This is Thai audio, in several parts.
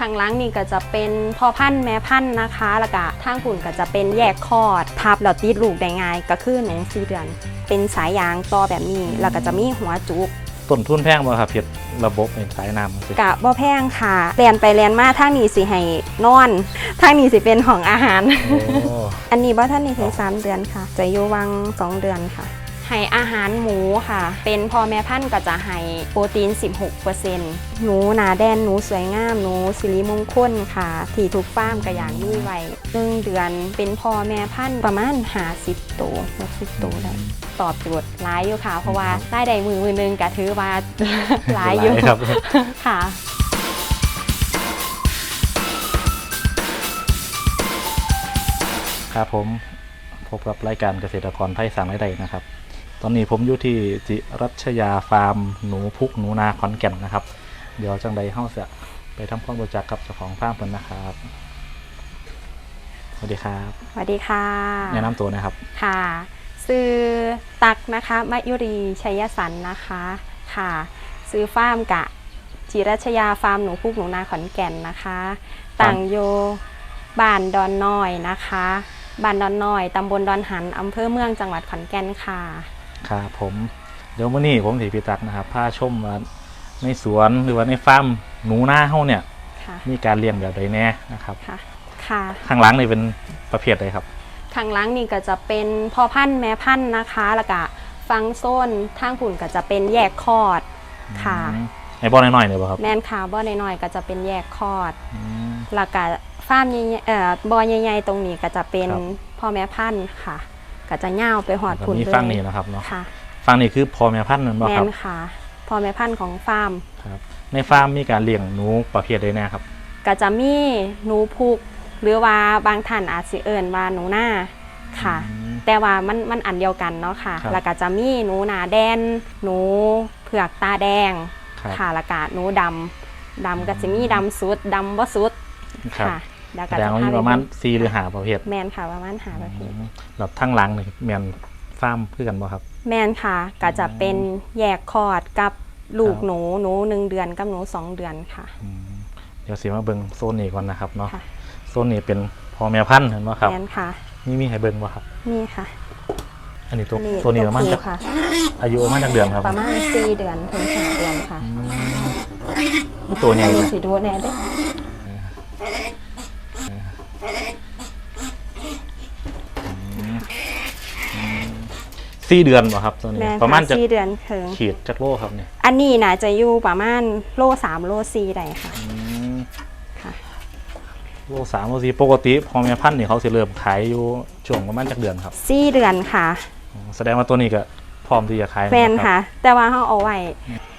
ข้างหล่างนี่ก็จะเป็นพ่อพันธุ์แม่พันธุ์นะคะ แล้วก็ทางหุ่นก็จะเป็นแยกคลอดทับแล้วติดลูกได้ง่าย ก็คือหนูสี่เดือน เป็นสายยางต่อแบบนี้ แล้วก็จะมีหัวจุกต้นทุนแพงบ่ครับเฮ็ดระบบในสายน้ำสิกะบ่แพงค่ะเรียนไปเรียนมาทางนี้สิให้นอนทางนี้สิเป็นของอาหารโอ้อันนี้บ่ท่านนี่ถึง3เดือนค่ะ จะอยู่วัง2เดือนค่ะ ให้อาหารหมูค่ะ เป็นพ่อแม่พันธุ์ก็จะให้โปรตีน 16%หนูหนาแดนหนูสวยงามหนูสิริมงคลค่ะ ที่ทุกฟาร์มก็อย่างมีไว้หนึ่งเดือนเป็นพ่อแม่พันธุ์ประมาณ50ตัว60ตัวได้ตอบโจทย์หลายอยู่ค่ะ เพราะว่าได้ได้มือมือหนึงก็ถือว่าหลายอยู่ครับค่ะครับผมพบกับรายการเกษตรกรไทยสร้างรายได้นะครับ ตอนนี้ผมอยู่ที่จิรัชยาฟาร์มหนูพุกหนูนาขอนแก่นนะครับ เดี๋ยวจังใดเฮาจะไปทำความรู้จักกับเจ้าของฟาร์มเพิ่นนะครับ สวัสดีครับสวัสดีค่ะแนะนำตัวนะครับ ค่ะซื้อตักนะคะมายุรีชัยสันนะคะค่ะ ซื้อฟาร์มกะจิรัชยาฟาร์มหนูพุกหนูนาขอนแก่นนะคะ ต่างโยบ้านดอนน้อยนะคะบ้านดอนน้อยตำบลดอนหันอำเภอเมืองจังหวัดขอนแก่นค่ะ ครับผมเดี๋ยววันนี้ผมถือพิตักนะครับพาชมว่าในสวนหรือว่าในฟาร์มหนูนาเฮาเนี่ย ค่ะ มีการเลี้ยงแบบใดแน่นะครับค่ะ ค่ะ ข้างหลังนี่เป็นประเภทใดครับ ทางหล้างนี่ก็จะเป็นพ่อพันธุ์แม่พันธุ์นะคะ แล้วก็ฟังโซนทางผุ่นก็จะเป็นแยกคลอด ค่ะ อืมในบ่อน้อยๆเนี่ยบ่ครับแมนคาร์บอนน้อยๆก็จะเป็นแยกคลอด อืม แล้วก็ฟาร์มใหญ่ๆเอ่อบอใหญ่ๆตรงนี้ก็จะเป็นครับ พ่อแม่พันธุ์ค่ะ ก็จะย่าวไปหอดแล้วผุนมีเลยฟังนี่นะครับเนาะค่ะฟังนี่คือพ่อแม่พันธุ์นั่นบ่แมครับนค่ะพ่อแม่พันธุ์ของฟาร์มครับ ในฟาร์มมีการเลี้ยงหนูประเภทใดแน่ครับ ก็จะมีหนูพุกหรือว่าบางท่านอาจสิเอิญว่าหนูหน้าค่ะ อืมแต่ว่ามันมันอันเดียวกันเนาะค่ะ ครับ แล้วก็จะมีหนูหนาแดน หนูเผือกตาแดง ครับ ค่ะแล้วก็หนูดำดำก็จะมีดำสุดดำบ่สุด ครับค่ะ แล้วแสก็ดจะงว่าพามีไปประมาณเบิ่ง4หรือ5ประเภทแมนค่ะประมาณหาประเภทอืมแล้วทั้งหลังนี่แม่นฟาร์มคือกันบ่ครับ แมนค่ะก็จะเป็นแยกคลอดกับลูกครับหนูหนูหนึ่งเดือนกับหนูสองเดือนค่ะอืมเดี๋ยวสิมาเบิ่งโซนนี้ก่อนนะครับเนาะค่ะโซนนี้เป็นพ่อแม่พันธุ์เห็นบ่ครับแมนค่ะมีมีให้เบิ่งบ่ครับนี่ค่ะ อันนี้ตัวนี่ตัวนี้ประมาณครูจะค่ะอายุประมาณจักเดือนครับประมาณสี่เดือนถึงห้าเดือนค่ะอืมตัวใหญ่อันเลนี้ยสิดูแน่เด้อ สี่เดือนบ่ครับตัวนี้แมนประมาณค่ะจะสี่เดือนถึงขีดจักโลครับเนี่ยอันนี้น่าจะอยู่ประมาณโลสามโลสี่ได้ค่ะอืมค่ะ โลสามโลสี่ปกติพอแม่พันธุ์นี่เขาสิเริ่มขายอยู่ช่วงประมาณจักเดือนครับสี่เดือนค่ะ อ๋อแสดงว่าตัวนี้ก็พร้อมที่จะขายแมนรับ ค่ะ แต่ว่าเขาเอาไว้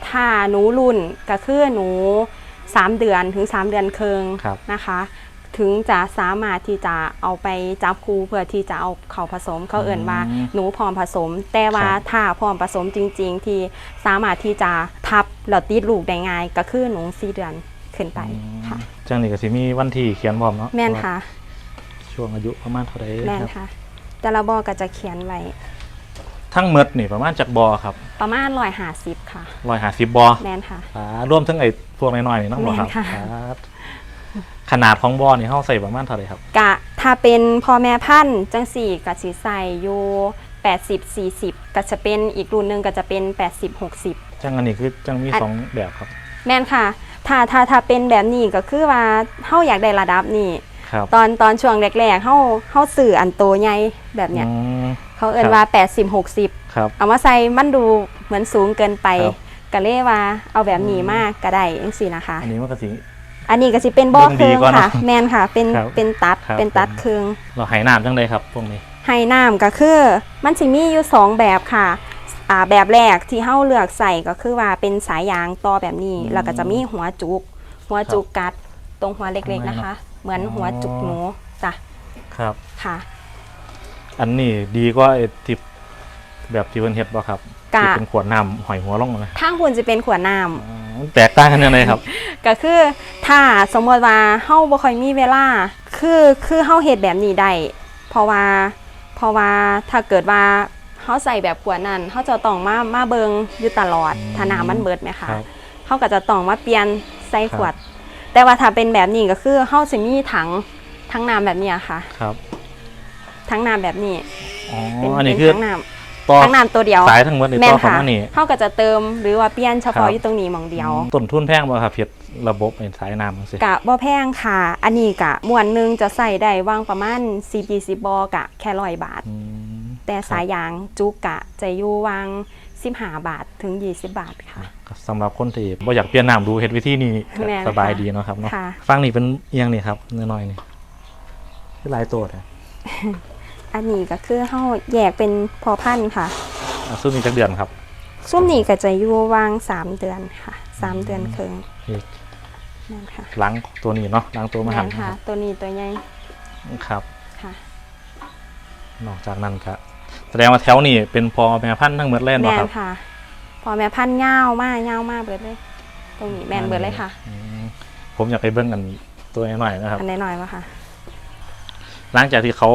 ถ้าหนูรุ่นก็คือหนู 3 เดือนถึง 3 เดือนเคืองครับ นะคะ ถึงจะสามารถที่จะเอาไปจับครูเพื่อที่จะเอาเขาผสมเขาเอื่นว่าอืมหนูพร้อมผสม แต่ว่าครับถ้าพร้อมผสมจริง ๆ ที่สามารถที่จะทับแล้วติดลูกได้ง่ายก็คือหนูสี่เดือนขึ้นไปค่ะจังนี่ก็สิมีวันที่เขียนพร้อมเนาะแม่นค่ะ ช่วงอายุประมาณเท่าไหร่แม่นครับค่ะ แต่ละบอก็จะเขียนไว้ทั้งหมดนี่ประมาณจักบอครับ ประมาณร้อยหาสิบค่ะ150บอแม่นค่ะอ่ารวมทั้งไอ้พวกน้อยๆนี่เนาะบ่ครับแม่นค่ะครับ ขนาดของบอนี่เฮาใส่ประมาณเท่าไหร่ครับกะถ้าเป็นพ่อแม่พันธุ์จังสี่กะสิใส่อยู่80 40ก็จะเป็นอีกรุ่นหนึ่งก็จะเป็น 80 60 จังอันนี้คือจังมีอันสองแบบครับแม่นค่ะ ถ้าถ้าถ้าเป็นแบบนี้ก็คือว่าเฮาอยากได้ระดับนี้ ครับตอนตอนช่วงแรกๆเฮาเฮาสื่ออันโตใหญ่แบบเนี้ย อืม เขาเอิ้นครับว่า 80 60 ครับ เอามาใส่มันดูเหมือนสูงเกินไปครับ ก็เลยว่าเอาแบบนี้มากก็ได้จังซี่นะคะ อันนี้มันก็สิ อันนี้ก็สิเป็นบ่อเบิ่งเคดีรื่องกว่าเนอะค่ะ แม่นค่ะเป็นครับเป็นตัดครับเป็นตัดผม เครื่องเราไหน้ำจังไดครับพวกนี้ ไฮน้ำก็คือมันจะมีอยู่สองแบบค่ะอ่าแบบแรกที่เฮาเลือกใส่ก็คือว่าเป็นสายยางต่อแบบนี้ อืมแล้วก็จะมีหัวจุก หัวจุกกัดตรงหัวเล็กๆนะคะ เหมือนอ๋อหัวจุกหนูจ้ะครับ ค่ะ อันนี้ดีกว่าไอ้ที่แบบที่เพิ่นเฮ็ดบ่ครับกะ ที่เป็นขวดน้ำหอยหัวลงนะ ข้างคุณจะเป็นขวดน้อ๋อ มันแตกต่างกันยังไงครับำก็คือถ้าสมมติว่าเฮาบ่ค่อยมีเวลา คือคือเฮาเฮ็ดแบบนี้ได้เพราะว่าเพราะว่าถ้าเกิดว่าเฮาใส่แบบขวดนั้นเฮาจะต้องมามาเบิงอยู่ตลอดอืมถ้าน้ำมันเบิดไหมคะครับเขาก็จะต้องมาเปลี่ยนใส่ขวด แต่ว่าถ้าเป็นแบบนี้ก็คือเฮาสิมีถังทั้งน้ำแบบเนี้ยค่ะครับทั้งน้ำแบบนี้อ๋อเป็นอันนี้เป็นคือ ทั้งน้ ต่อำทั้งน้ำตัวเดียวสายทั้งหมดในแม่ต่อนของค่ะอันนี้เฮาก็จะเติมหรือว่าเปลี่ยนเฉครัพาะบอยู่ตรงนี้หมองเดียว ต้นทุนแพงบ่ครับเฮ็ดระบบไอ้สายน้ำจังซี่กะบ่แพงค่ะ อันนี้กะมวนหนึงจะใส่ได้ว่างประมาณ10 20บอกะแค่ร้อยบาท อืมแต่สายยางจุกกะจะอยู่วาง15บาทถึง 20 บาทค่ะก็สำหรับคนที่บ่อยากเปลี่ยนน้ำดูเฮ็ดวิธีนี้ก็แม่นสบายค่ะดีเนาะครับเนาะค่ะ ฟังนี่เป็นเอียงนี่ครับน้อยๆนี่คือหลายตัวแท้ อันนี้ก็คือเฮาแยกเป็นพอพันธุ์ค่ะ อะซึ่งมีจักเดือนครับซุ้มนี้ก็จะอยู่วาง3เดือนค่ะ3เดือนครึ่งนี่นั่นค่ะล้างตัวนี้เนาะล้างตัวมาแม่หันนค่ะ ตัวนี้ตัวใหญ่ครับ ค่ะ นอกจากนั้นก็แสดงว่าแถวนี้เป็นพอแม่พันธุ์ทั้งหมดเล่นแมบ่คนรับค่ะ พอแม่พันธุ์เง่าวมากเง่าวมากเบิดเลย ตรงนี้แมนเบิดเลยค่ะ อืมผมอยากไปเบิ่งกันตัวหน่อยนะครับ อันน้อยๆวะค่ะ หลังจากที่เขา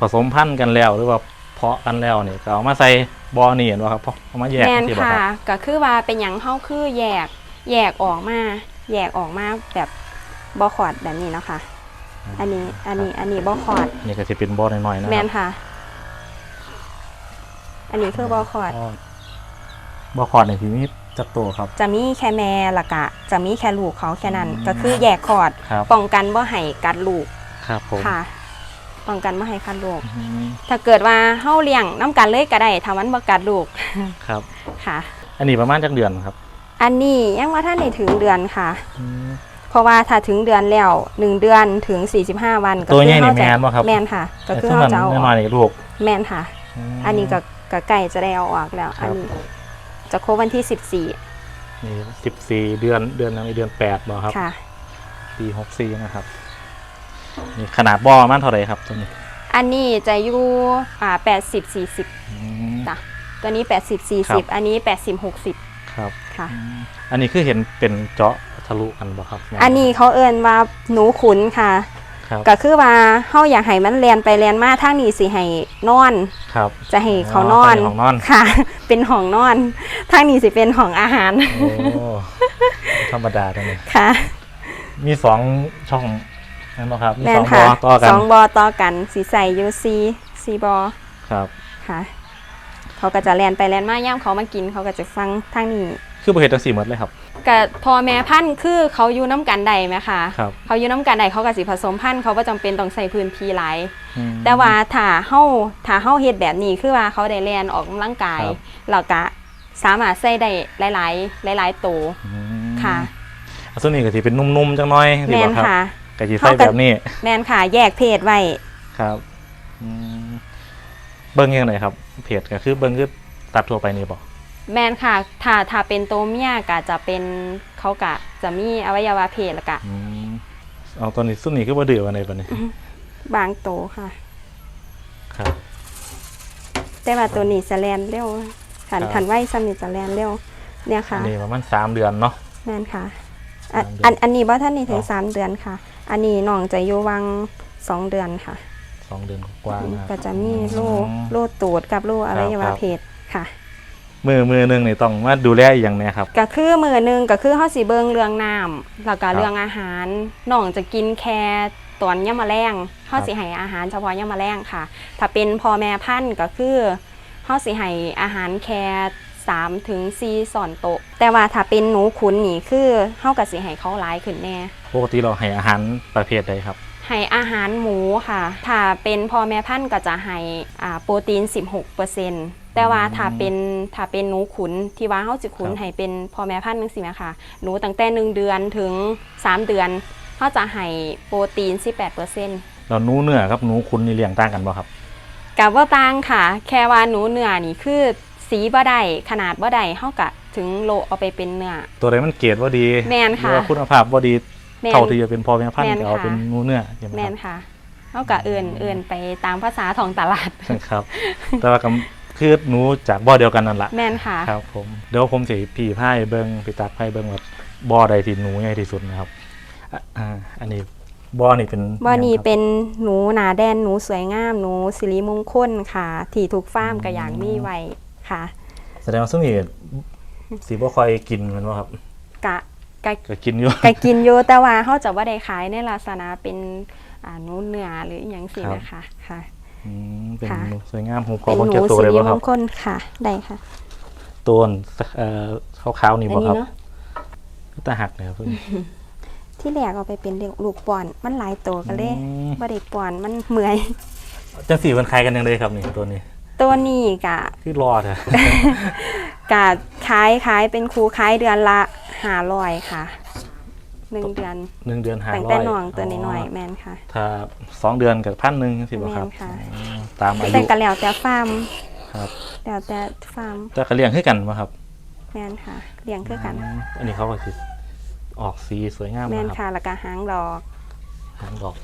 ผสมพันธุ์กันแล้วหรือว่าเพาะกันแล้วเนี่ยก็เอามาใส่บ่อนี่เห็นบ่ครับเอามาแยกแมนที่บ่ค่ะครับก็คือว่าเป็นหยังเข้าคือแยกแยกออกมา แยกออกมาแบบบอคอร์ดแบบนี้เนาะค่ะ อันนี้อันนี้อันนี้บอคอร์ดนี่ก็จะเป็นบ่อน้อยๆนะแมครันค่ะ อันนี้คือบอคอร์ดบ่อบ่อคอร์ดในที่นี้จักตัวครับ จะมีแค่แม่ละกะ จะมีแค่ลูกเขาแค่นั้นก็คือแยกคอร์ดครับ ป้องกันว่าให้กัดลูกครับผม ค่ะ ป้องกันว่าให้กัดลูก อืมถ้าเกิดว่าเฮาเลี้ยงน้ำกันเลยก็ได้ถ้ามันบ่กัดลูกครับ ค่ะ อันนี้ประมาณจักเดือนครับอันนี้ยังว่าท่านได้ถึงเดือนค่ะ อืม เพราะว่าถ้าถึงเดือนแล้วหนึ่งเดือนถึง 45 วันก็ตัวคืใหญ่นี่เฮาจะแม่นบ่ครับ แมนค่ะ ก็คือแต่เฮาซึ่งจะเอามันอน้ออยกๆนี่ลูกแมนค่ะ ม อันนี้ก็ก็ใกล้จะได้เอาออกแล้ว ครับอันนี้จะครบวันที่ นี่สิบสี่เดือนเดือนนั้นเดือนแปดบ่ครับ14 ค่ะ ปีหกสี่นะครับ นี่ขนาดบ่อมันเท่าไหร่ครับตัวนี้อันนี้จะอยู่อ่า80 40อืม จ้ะตัวนี้80ครับ40อันนี้80 60ครับค่ะ อืมอันนี้คือเห็นเป็นเจาะทะลุกันบ่ครับอันนี้เขาเอิ้นว่าหนูขุนค่ะ ครับก็คือว่าเฮาอยากให้มันเรียนไปเรียนมาทางนี้สิให้นอน ครับ จะให้เขานอนอ๋อเป็นห้องนอน ค่ะ เป็นห้องนอนทางนี้สิเป็นห้องอาหารโอ้ธรรมดาตัวนี้ค่ะ มีสองช่อง นั่นบ่ครับมีแม่สนองบ่ค่ะอต่อกันสองบอต่อกันสีใส่ยูซีซีบอครับ ค่ะ เขาก็จะแลนไปแลนมาย่ามเขามากินเขาก็จะฟังทางนี้คือบ่เฮ็ดจังซี่หมดเลยครับ กับพอแม่พันธุ์คือเขาอยู่น้ำกันใดไหมคะครับ เขาอยู่น้ำกันใดเขาก็สิผสมพันธุ์เขาก็จำเป็นต้องใส่พื้นที่หลาย อืม แต่ว่าถ้าเฮาถ้าเฮาเฮ็ดแบบนี้คือว่าเขาได้แลนออกกำลังกายครับ แล้วก็สามารถใส่ได้หลายๆ หลายๆตัวอืมค่ะอ่ส่วนนี้ก็สิเป็นนุ่มๆจังน้อยสิแมบ่นครับ ค่ะ ก็สิใส่แบบนี้แมนค่ะ แยกเพศไว้ครับอืมเบิ่งยังไงครับ เพจก็คือเบิ่งคือตัดทั่วไปนี่บ่แมนค่ะ ถ้าถ้าเป็นตัวเมียก็จะเป็นเขากะจะมีอวัยวะเพศแล้วก็อืมเอาตัวนี้ส่วนนี้คือบ่ดื้อว่าในบัดนี้บางโตวค่ะ ครับ แต่ว่าตัวนี้จะแลนเร็วขันครับ ขันไหวซ้ำนี่จะแลนเร็วเนี่ยอัค่ะนนี้ประมาณสามเดือนเนาะ แมนค่ะ อันสามเดือนอันอันนี้บ่ท่านนี่ถึงอ๋อ สามเดือนค่ะ อันนี้น้องจะอยู่วังสองเดือนค่ะสองเดือนกว่าๆนะครับ ก็จะมีโรคอืมโรคตูดกับโรคอวัยวะครับเพศค่ะ มือมือหนึงนี่ต้องมาดูแลอีกอย่างเนี้ครับ ก็คือมือหนึงก็คือเฮาสิเบิงเรื่องน้ำแล้วก็ครับเรื่องอาหารน้องจะกินแค่ตอนย่ำมะแรงเฮาครับสิให้อาหารเฉพาะย่ำมะแรงค่ะ ถ้าเป็นพ่อแม่พันธุ์ก็คือเฮาสิให้อาหารแค่ 3ถึง4ส่อนโตะแต่ว่าถ้าเป็นหนูขุนนี่คือเฮาก็สิให้เขาหลายขึ้นแน่ปกติเราให้อาหารประเภทใดครับให้อาหารหมูค่ะ ถ้าเป็นพ่อแม่พันธุ์ก็จะให้อ่าโปรตีน 16%แต่ว่าถ้าเป็นถ้าเป็นหนูขุนที่ว่าเฮาสิขุนครับให้เป็นพ่อแม่พันธุ์จังซี่แหมค่ะหนูตั้งแต่ 1 เดือนถึง 3 เดือนเฮาจะให้โปรตีน 18%เราหนูเนื้อกับหนูคุณนี่เลี้ยงต่างกันบ่ครับกับว่าต่างค่ะ แค่ว่าหนูเนื้อนี่คือ สีบ่ได้ขนาดบ่ได้เฮาก็ถึงโลเอาไปเป็นเนื้อ ตัวใดมันเกรดว่าดีแม่นค่ะหรือว่าคุณภาพว่าดีแม่นเท่าที่จะเป็นพ่อแม่พันแม่ธุ์นก็เอาค่ะ เป็นหนูเนื้อใช่ไหมแม่นครับค่ะเฮาก็เอื่นเอื่นไปตามภาษาท้องตลาดครับ แต่ว่าก็คือหนูจากบ่อเดียวกันนั่นแหละแม่นค่ะ ครับผมเดี๋ยวผมสิพี่พายเบิงพี่ตักพายเบิงว่าบ่อใดที่หนูใหญ่ที่สุดนะครับอะอ่าอันนี้บ่อนี่เป็นบ่อนี้หยังครับเป็นหนูหนาแดนหนูสวยงามหนูสิริมงคลค่ะ ที่ทุกฟาร์มก็อย่างมีไว้ ค่ะ แสดงว่าซึ่งนี่สีบ่ค่อยกินแมันบ่ครับกะก็ก็กินอยู่ก็กินอยู่แต่ว่าเขาจะว่าได้ขายในลักษณะเป็นอ่าหนูเนื้อหรืออหย่างสิครับ นะคะค่ะ อืมเป็นค่ะหนูสวยงามผมขอเป็นเบิ่งหนูเก็บตัวสีเลยบ่มครับงคลค่ะได้ค่ะ ตัวเอ่อขาวๆนี่อันบ่นี้ครับเนาะตาหักเนี่ยครับเพิ่น ที่แรกเอาไปเป็นลูกป่อนมันหลายตัวกันเลยอืม บ่ได้ป่อนมันเมื่อย จังสีมันคล้ายกันยังไงครับนี่ตัวนี้ ตัวนี้กะคือรอดอะกะขายขายเป็นครูขายเดือนละห้าร้อยค่ะหนึ่งเดือนหนึ่งเดือนหาแต่งร้แต่อยน้องตัวน้อยๆแมนค่ะ ถ้าสองเดือนกับพันหนึ่งสิบ่ครับแม่นค่ะอืมตามอาแต่ยุก็แล้วแต่ฟาร์มครับแล้วแต่ฟาร์มแต่ก็เลี้ยงให้กันบ่ครับแมนค่ะเลี้ยงคือกันอืมอันนี้เขาก็คือออกสีสวยงามแมนนะครับค่ะแล้วก็หางดอกหางดอก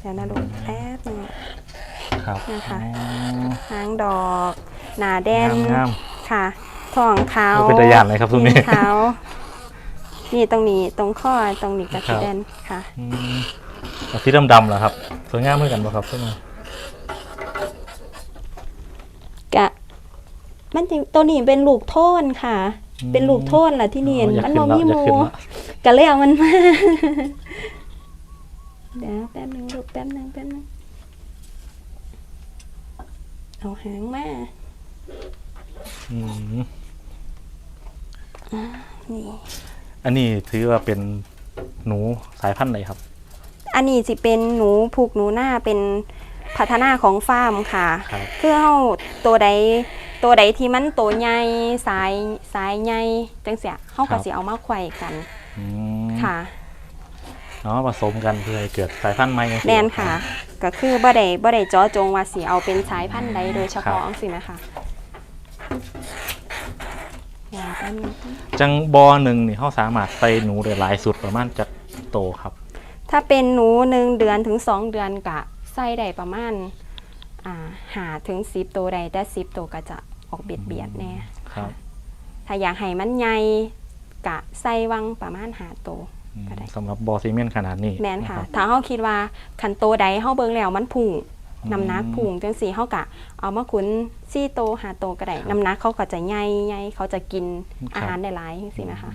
เดี๋ยวนะลูกแป๊บนึงครับนะคะอ๋อหางดอก หนาแดนงาม ค่ะท้องขาวโอ้เป็นตาย่านเลยครับตรงนี้ขาวนี่ตรงนี้ตรงข้อตรงนี้ก็ครัสีบ แดงค่ะอืมเอาสีดำๆเหรอครับสวยงามเหมือนกันป่ะครับใช่ไหมกะ มันจะตัวนี้เป็นลูกโทนค่ะ เป็นลูกโทนแหละที่นี่อ๋ออยากมันขึ้บ่นละมีอหยากมูขึ้นละก็เลยเอามันมา เดี๋ยวแป๊บนึงลูกแป๊บนึงแป๊บนึงเอาหางมาอืมนี่ อันนี้ถือว่าเป็นหนูสายพันธุ์ไหนครับ อันนี้สิเป็นหนูผูกหนูหน้าเป็นพัฒนาของฟาร์มค่ะ ครับ คือเฮาตัวใดตัวใดที่มันตัวใหญ่สายสายใหญ่จังเสียเฮาครัก็บ สิเอามาไขว้กันอืมค่ะ เอามาผสมกันเพื่อให้เกิดสายพันธุ์ใหม่แม่นค่ะ ก็คือบ่ได้บ่ได้เจาะจงว่าสิเอาเป็นสายพันธุ์ใดโดยเฉพาะจังซี่นะคะอย่างแป๊บนึงจังบอหนึ่งนี่เขาสามารถใส่หนูได้หลายสุดประมาณจากโตครับ ถ้าเป็นหนูหนึ่งเดือนถึงสองเดือนกะใส่ได้ประมาณอ่าหาถึง10ตัวใดแต่10ตัวก็จะออกเบียดเบียดๆแน่ครับ ถ้าอยากให้มันใหญ่กะใส่วังประมาณหาตัวอืม ก็ได้สำหรับบอซีเมนต์ขนาดนี้แมนค่ะ รับ ถ้าเฮาคิดว่าคันโตใดเฮาเบิ่งแล้วมันพุ่งอืมน้ำหนักพุ่งจังซี่เฮากะเอามาขุนซี่โตหาโตก็ได้ครับน้ำหนักเขาก็จะใหญ่ใหญ่เขาจะกินครับ อาหารได้หลายจังซี่นะคะ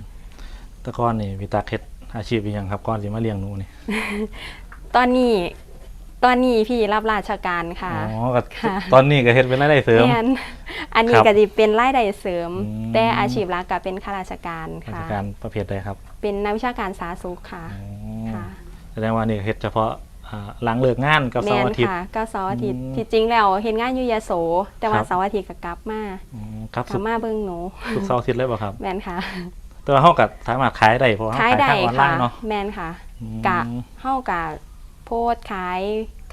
แต่ก่อนนี่วิตาเค็ดอาชีพอีกอย่างครับก่อนสิมาเลี้ยงหนูนี่ตอนนี้ตอนนี้พี่รับราชการค่ะ อ๋อก็ค่ะ ตอนนี้ก็เฮ็ดเป็นรายได้เสริม แม่น อันนี้ครับก็สิเป็นรายได้เสริม อืม แต่อาชีพหลักก็เป็นข้าราชการราชค่ะการประเภทใดครับเป็นนักวิชาการสาธารณสุขค่ะอ๋อค่ะแสดงว่านี่เฮ็ดเฉพาะอ่าหลังเลิกงานกับเสาแม่ร์นอาทิตย์ ค่ะก็เสาร์อาทิตย์อืมที่จริงแล้วเฮ็ดงานอยู่ยโส แต่ว่าครับ เสาร์อาทิตย์ก็กลับมาอืมครับกสุลัดบมาเบิ่งหนูสุดเสาร์อาทิตย์เลยเปล่ะครับ แม่นค่ะแต่ว่าเฮาก็สามารถขายได้เพราะว่าเฮาขายขายได้ทางออนไลค่ะน์เนาะแม่นค่ะ อืมกะเฮากะโพสต์ขาย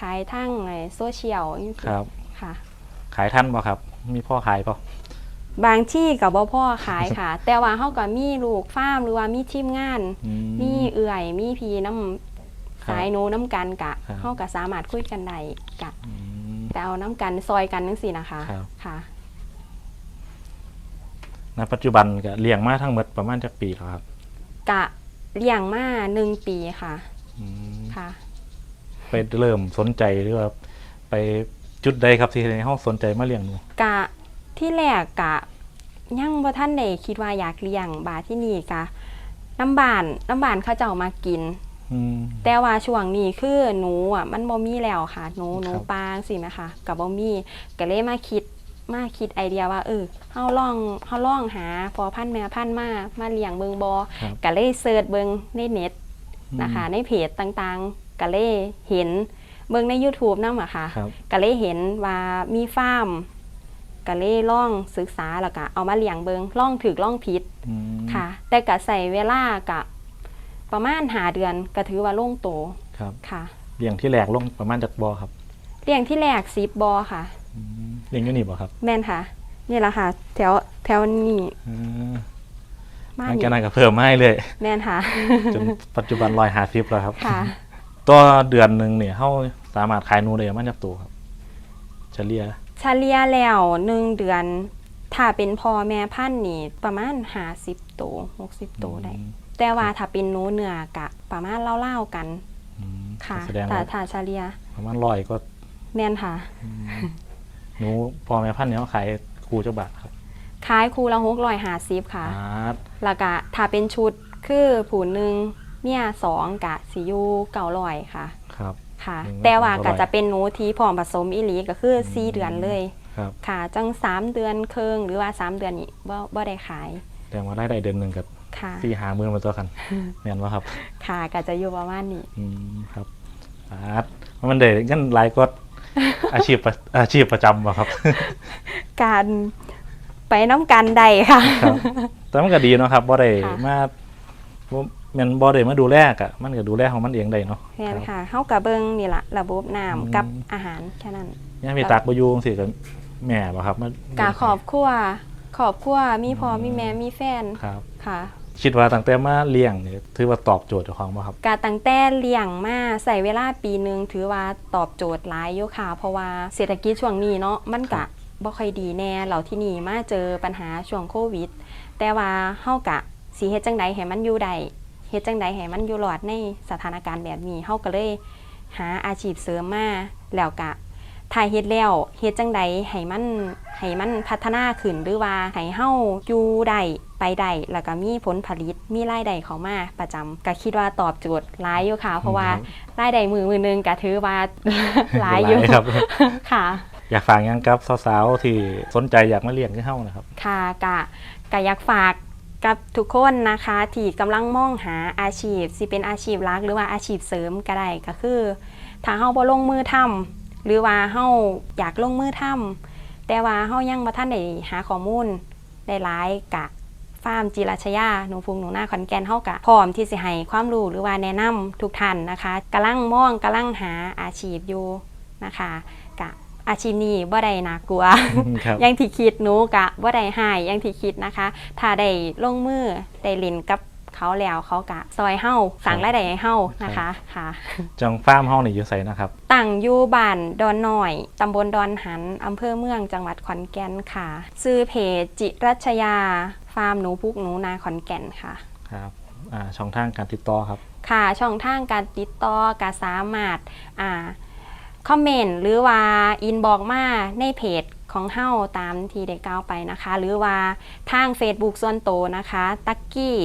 ขายทั้งไอ้โซเชียลจังซี้ครับ ค่ะ ขายท่านบ่ครับ มีพ่อขายเปล่ะบางที่ก็บ่พ่อขายค่ะ แต่ว่าเฮาก็มีลูกฟาร์มหรือว่ามีทีมงานมีเอื่อยมีพีน้ำครับสายโนน้ำกันกะครับ เฮาก็สามารถคุยกันได้กะ อืม แต่เอาน้ำกันซอยกันจังซี่นะคะครับ ค่ะ ณปัจจุบันก็เลี้ยงมาทั้งหมดประมาณจักปีแล้วครับกะเลี้ยงมาหนึ่งปีค่ะอืมค่ะ ไปเริ่มสนใจหรือว่าไป จุดใดครับที่ให้เฮาสนใจมาเลี้ยงหนู กะที่แรกกะยังบ่ท่านได้คิดว่าอยากเลี้ยงบาที่นี่กะน้ำบานน้ำบานเขาเจ้ามากิน อืม แต่ว่าช่วงนี้คือหนูอะมันบ่มีแล้วค่ะหนูหนูครับ ปางสินะคะกับบ่มีก็เลยมาคิดมาคิดไอเดียว่าเออเฮาลองเฮาลองหาพอพันธุ์แม่พันธุ์มามาเลี้ยงเบิงบอครับก็เลยเสิร์ชเบิงในเน็ตนะคะ ในเพจต่างๆก็เลยเห็น เบิงใน YouTube นำอะค่ะ ครับ ก็เลยเห็นว่ามีฟาร์มก็เลยล่องศึกษาแล้วก็เอามาเลี้ยงเบิงล่องถือล่องผิดอืมค่ะ แต่ก็ใส่เวลากะประมาณหาเดือนก็ถือว่าลงโตครับค่ะเลี้ยงที่แรกลงประมาณจักบ่อครับเลี้ยงที่แรกซีบบอค่ะ อืมเลี้ยงอยู่นี่บ่ครับแม่นค่ะ นี่แหละค่ะ แถวแถวนี้อืมมาหลังนี่จากนั้นก็เพิ่มมาให้เลยแม่นค่ะ จนปัจจุบัน150แล้วครับ ค่ะ ตัวเดือนหนึงเนี่ยเฮา สามารถขายหนูได้ประมาณจักตัวครับ เฉลี่ยเฉลี่ยแล้วหนึ่งเดือน ถ้าเป็นพ่อแม่พันธุ์นี่ประมาณหาสิบตัวหกสิบตัวได้อืมแต่ว่าถ้าเป็นหนูเนื้อกะประมาณเล่าๆกันอืมค่ะแสดงถ้าว่าถ้าเฉลี่ยประมาณร้อยก็แม่นค่ะ หนูพ่อแม่พันธุ์เนี่ยเขาขายคู่จักบาทครับขายคู่ละหกร้อยห้าสิบค่ะอ่าแล้วก็ถ้าเป็นชุดคือผูหนึ่งเมียสองกะสิอยูเก่าลอยค่ะ ครับ ค่ะหนึ่งแต่ว่า900ก็จะเป็นหนูที่พร้อมผสมอีหลีก็คืออมสี่เดือนเลยครับ ค่ะ จังสามเดือนครึ่งหรือว่าสามเดือนนี้บ่บ่ได้ขายแสดงว่าได้ได้เดือนหนึ่งกับค่ะ สี่หาหมื่นมาตัวกันแม่นว่าครับค่ะก็จะอยู่ประมาณนี้ อืมครับอาร์ตมันเด็กงั้นหลายก็อาชีพประอาชีพประจำป่ะครับ การไปน้ำกันใดค่ะ ครับแต่มันก็ดีเนาะครับบ่ได้ค่ะ มาบ่ แมันบ่ได้มาดูแลกะมันก็ดูแลของมันเองได้เนาะแม่นครับ ค่ะเฮากะเบิงนี่ล่ะระบบน้ำอืม กับอาหารแค่นั้น ย่ามีตักบ่อยู่จังซี่ก็แม่บ่ครับมากะขอบครัวขอบครัวมีพ่อมีแม่มีแฟนครับ ค่ะ คิดว่าตั้งแต่มาเลี้ยงนี่ถือว่าตอบโจทย์เจ้าของบ่ครับกะตั้งแต่เลี้ยงมาใส่เวลาปีหนึ่งถือว่าตอบโจทย์หลายอยู่ค่ะ เพราะว่าเศรษฐกิจช่วงนี้เนาะมันครักะบ บ่ค่อยดีแน่เราที่นี่มาเจอปัญหาช่วงโควิด แต่ว่าเฮากะสิเฮ็ดจังใดให้มันอยู่ได้ เฮ็ดจังใดให้มันอยู่รอดในสถานการณ์แบบนี้เฮาก็เลยหาอาชีพเสริมมาแล้วกะถ้าเฮ็ดแล้วเฮ็ดจังใดให้มันให้มันพัฒนาขึ้นหรือว่าให้เฮาอยู่ได้ไปได้แล้วก็มีผลผลิตมีรายได้เข้ามาประจำก็คิดว่าตอบโจทย์หลายอยู่ค่ะ เพราะว่าครับรายได้มือมือหนึงก็ถือว่าหลายอยู่ครับค่ะ อยากฝากหยังกับสาวๆที่สนใจอยากมาเลี้ยงคือเฮานะครับ ค่ะกะกะอยากฝาก กับทุกคนนะคะที่กำลังมองหาอาชีพสิเป็นอาชีพหลักหรือว่าอาชีพเสริมก็ได้ก็คือ ถ้าเฮาบ่ลงมือทำหรือว่าเฮาอยากลงมือทำแต่ว่าเฮายังบ่ทันได้หาข้อมูลได้หลายกะฟาร์มจิราชยาหนูพุงหนูหน้าขอนแก่นเฮากะพร้อมที่สิให้ความรู้หรือว่าแนะนำทุกท่านนะคะกำลังมองกำลังหาอาชีพอยู่นะคะ อาชีพนี้บ่ได้น่ากลัวครับอยังที่คิดหนูกะว่าได้หายอยังที่คิดนะคะ ถ้าได้ลงมือได้เลินกับเขาแล้วเขากะซอยเฮาสั่งรายได้ให้เฮานะคะค่ะ จังฟาร์มเฮานี่อยู่ไสนะครับตั้งอยู่บ้านดอนหน่อยตำบลดอนหันอำเภอเมืองจังหวัดขอนแก่นค่ะ ซื้อเพจจิรัชยา ฟาร์มหนูพุกหนูนาขอนแก่นค่ะครับอ่าช่องทางการติดต่อครับ ค่ะช่องทางการติดต่อก็สามารถอ่า คอมเมนต์หรือว่าอินบอกมาในเพจของเฮาตามที่ได้กล่าวไปนะคะ หรือว่าทาง Facebook ส่วนโตวนะคะ ตักกี้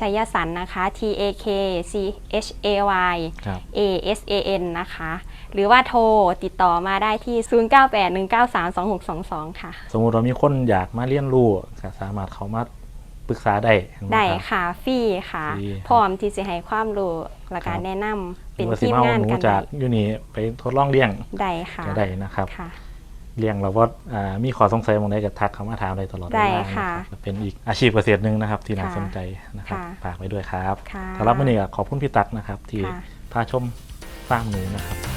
ชัยสันนะคะ T A K C H A Y ครับ A S A N นะคะ หรือว่าโทรติดต่อมาได้ที่ 0981932622 ค่ะ สมมุติว่ามีคนอยากมาเรียนรู้ก็สามารถเข้ามา ปรึกษาได้เห็นหมได้ครับ ค่ะฟรีค่ะ ฟรีครับ พร้อมที่จะให้ความรู้และการครับแนะนำเป็นหรือว่าสิทีมมาเอางานหนูกันจาได้กอยู่นี่ไปทดลองเลี้ยงได้ค่ะก็ได้นะครับ ค่ะ เลี้ยงแล้วว่าอ่ามีขอสงสัยบางใดก็ทักเข้ามาถามได้ตลอดเวลาได้นค่ะรับเป็นอีกอาชีพเกษตรหนึ่งนะครับ ที่น่าค่ะสนใจนะครับค่ะฝากไว้ด้วยครับค่ะสำหรับวันนี้ก็ขอบคุณพี่ตั๊กนะครับ ที่ค่ะ พาชมฟาร์มหนูนะครับ